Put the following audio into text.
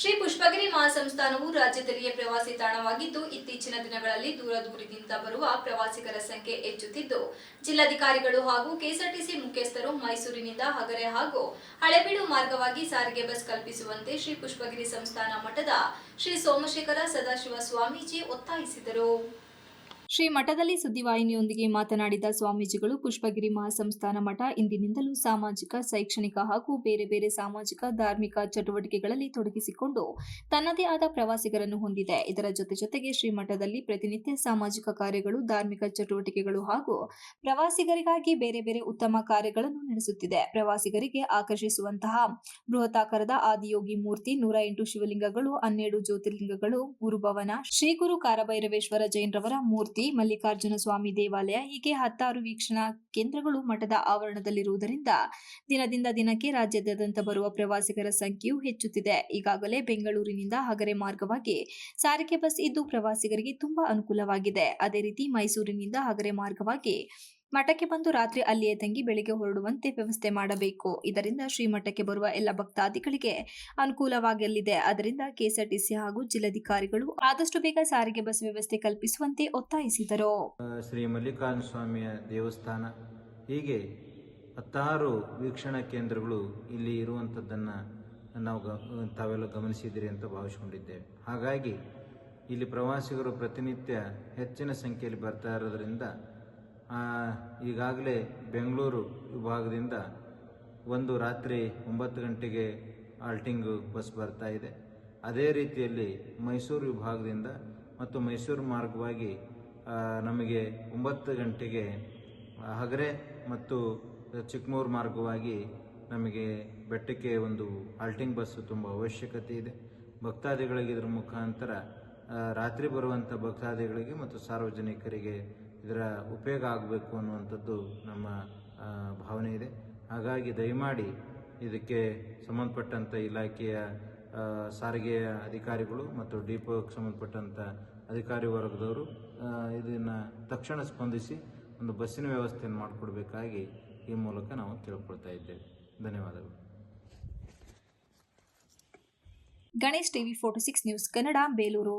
ಶ್ರೀ ಪುಷ್ಪಗಿರಿ ಮಹಾಸಂಸ್ಥಾನವು ರಾಜ್ಯದಲ್ಲಿಯೇ ಪ್ರವಾಸಿ ತಾಣವಾಗಿದ್ದು, ಇತ್ತೀಚಿನ ದಿನಗಳಲ್ಲಿ ದೂರ ದೂರದಿಂದ ಬರುವ ಪ್ರವಾಸಿಗರ ಸಂಖ್ಯೆ ಹೆಚ್ಚುತ್ತಿದ್ದು, ಜಿಲ್ಲಾಧಿಕಾರಿಗಳು ಹಾಗೂ ಕೆಎಸ್ಆರ್ಟಿಸಿ ಮುಖ್ಯಸ್ಥರು ಮೈಸೂರಿನಿಂದ ಹಗರೆ ಹಾಗೂ ಹಳೆಬೀಡು ಮಾರ್ಗವಾಗಿ ಸಾರಿಗೆ ಬಸ್ ಕಲ್ಪಿಸುವಂತೆ ಶ್ರೀ ಪುಷ್ಪಗಿರಿ ಸಂಸ್ಥಾನ ಮಠದ ಶ್ರೀ ಸೋಮಶೇಖರ ಸದಾಶಿವ ಸ್ವಾಮೀಜಿ ಒತ್ತಾಯಿಸಿದರು. ಶ್ರೀ ಮಠದಲ್ಲಿ ಸುದ್ದಿವಾಹಿನಿಯೊಂದಿಗೆ ಮಾತನಾಡಿದ ಸ್ವಾಮೀಜಿಗಳು, ಪುಷ್ಪಗಿರಿ ಮಹಾಸಂಸ್ಥಾನ ಮಠ ಇಂದಿನಿಂದಲೂ ಸಾಮಾಜಿಕ, ಶೈಕ್ಷಣಿಕ ಹಾಗೂ ಬೇರೆ ಬೇರೆ ಸಾಮಾಜಿಕ, ಧಾರ್ಮಿಕ ಚಟುವಟಿಕೆಗಳಲ್ಲಿ ತೊಡಗಿಸಿಕೊಂಡು ತನ್ನದೇ ಆದ ಪ್ರವಾಸಿಗರನ್ನು ಹೊಂದಿದೆ. ಇದರ ಜೊತೆ ಜೊತೆಗೆ ಶ್ರೀ ಮಠದಲ್ಲಿ ಪ್ರತಿನಿತ್ಯ ಸಾಮಾಜಿಕ ಕಾರ್ಯಗಳು, ಧಾರ್ಮಿಕ ಚಟುವಟಿಕೆಗಳು ಹಾಗೂ ಪ್ರವಾಸಿಗರಿಗಾಗಿ ಬೇರೆ ಬೇರೆ ಉತ್ತಮ ಕಾರ್ಯಗಳನ್ನು ನಡೆಸುತ್ತಿದೆ. ಪ್ರವಾಸಿಗರಿಗೆ ಆಕರ್ಷಿಸುವಂತಹ ಬೃಹತಾಕಾರದ ಆದಿಯೋಗಿ ಮೂರ್ತಿ, ನೂರ ಎಂಟು ಶಿವಲಿಂಗಗಳು, ಹನ್ನೆರಡು ಜ್ಯೋತಿರ್ಲಿಂಗಗಳು, ಗುರುಭವನ, ಶ್ರೀ ಗುರು ಕಾರಭೈರವೇಶ್ವರ ಜೈನ್ರವರ ಮೂರ್ತಿ ಮಲ್ಲಿಕಾರ್ಜುನ ಸ್ವಾಮಿ ದೇವಾಲಯ ಹೀಗೆ ಹತ್ತಾರು ವೀಕ್ಷಣಾ ಕೇಂದ್ರಗಳು ಮಠದ ಆವರಣದಲ್ಲಿರುವುದರಿಂದ ದಿನದಿಂದ ದಿನಕ್ಕೆ ರಾಜ್ಯಾದ್ಯಂತ ಬರುವ ಪ್ರವಾಸಿಗರ ಸಂಖ್ಯೆಯೂ ಹೆಚ್ಚುತ್ತಿದೆ. ಈಗಾಗಲೇ ಬೆಂಗಳೂರಿನಿಂದ ಹಗರೆ ಮಾರ್ಗವಾಗಿ ಸಾರಿಗೆ ಬಸ್ ಇದ್ದು ಪ್ರವಾಸಿಗರಿಗೆ ತುಂಬಾ ಅನುಕೂಲವಾಗಿದೆ. ಅದೇ ರೀತಿ ಮೈಸೂರಿನಿಂದ ಹಗರೆ ಮಾರ್ಗವಾಗಿ ಮಠಕ್ಕೆ ಬಂದು ರಾತ್ರಿ ಅಲ್ಲಿಯೇ ತಂಗಿ ಬೆಳಿಗ್ಗೆ ಹೊರಡುವಂತೆ ವ್ಯವಸ್ಥೆ ಮಾಡಬೇಕು. ಇದರಿಂದ ಶ್ರೀಮಠಕ್ಕೆ ಬರುವ ಎಲ್ಲ ಭಕ್ತಾದಿಗಳಿಗೆ ಅನುಕೂಲವಾಗಲಿದೆ. ಅದರಿಂದ ಕೆಎಸ್ಆರ್ಟಿಸಿ ಹಾಗೂ ಜಿಲ್ಲಾಧಿಕಾರಿಗಳು ಆದಷ್ಟು ಬೇಗ ಸಾರಿಗೆ ಬಸ್ ವ್ಯವಸ್ಥೆ ಕಲ್ಪಿಸುವಂತೆ ಒತ್ತಾಯಿಸಿದರು. ಶ್ರೀ ಮಲ್ಲಿಕಾರ್ಜುನ ಸ್ವಾಮಿಯ ದೇವಸ್ಥಾನ. ಹೀಗೆ ಹತ್ತಾರು ವೀಕ್ಷಣಾ ಕೇಂದ್ರಗಳು ಇಲ್ಲಿ ಇರುವಂಥದ್ದನ್ನು ನಾವು ತಾವೆಲ್ಲ ಗಮನಿಸಿದ್ದೀರಿ ಅಂತ ಭಾವಿಸ್ಕೊಂಡಿದ್ದೇವೆ. ಹಾಗಾಗಿ ಇಲ್ಲಿ ಪ್ರವಾಸಿಗರು ಪ್ರತಿನಿತ್ಯ ಹೆಚ್ಚಿನ ಸಂಖ್ಯೆಯಲ್ಲಿ ಬರ್ತಾ ಇರೋದ್ರಿಂದ ಈಗಾಗಲೇ ಬೆಂಗಳೂರು ವಿಭಾಗದಿಂದ ಒಂದು ರಾತ್ರಿ ಒಂಬತ್ತು ಗಂಟೆಗೆ ಆಲ್ಟಿಂಗು ಬಸ್ ಬರ್ತಾ ಇದೆ. ಅದೇ ರೀತಿಯಲ್ಲಿ ಮೈಸೂರು ವಿಭಾಗದಿಂದ ಮತ್ತು ಮೈಸೂರು ಮಾರ್ಗವಾಗಿ ನಮಗೆ ಒಂಬತ್ತು ಗಂಟೆಗೆ ಹಗರೆ ಮತ್ತು ಚಿಕ್ಕಮೂರು ಮಾರ್ಗವಾಗಿ ನಮಗೆ ಬೆಟ್ಟಕ್ಕೆ ಒಂದು ಆಲ್ಟಿಂಗ್ ಬಸ್ಸು ತುಂಬ ಅವಶ್ಯಕತೆ ಇದೆ. ಭಕ್ತಾದಿಗಳಿಗೆ ಇದರ ಮುಖಾಂತರ ರಾತ್ರಿ ಬರುವಂಥ ಭಕ್ತಾದಿಗಳಿಗೆ ಮತ್ತು ಸಾರ್ವಜನಿಕರಿಗೆ ಇದರ ಉಪಯೋಗ ಆಗಬೇಕು ಅನ್ನುವಂಥದ್ದು ನಮ್ಮ ಭಾವನೆ ಇದೆ. ಹಾಗಾಗಿ ದಯಮಾಡಿ ಇದಕ್ಕೆ ಸಂಬಂಧಪಟ್ಟಂಥ ಇಲಾಖೆಯ ಸಾರಿಗೆಯ ಅಧಿಕಾರಿಗಳು ಮತ್ತು ಡಿಪೋಗೆ ಸಂಬಂಧಪಟ್ಟಂಥ ಅಧಿಕಾರಿ ವರ್ಗದವರು ಇದನ್ನು ತಕ್ಷಣ ಸ್ಪಂದಿಸಿ ಒಂದು ಬಸ್ಸಿನ ವ್ಯವಸ್ಥೆಯನ್ನು ಮಾಡಿಕೊಡ್ಬೇಕಾಗಿ ಈ ಮೂಲಕ ನಾವು ತಿಳ್ಕೊಳ್ತಾ ಇದ್ದೇವೆ. ಧನ್ಯವಾದಗಳು. Ganesh TV forty six news Kannada, Belur.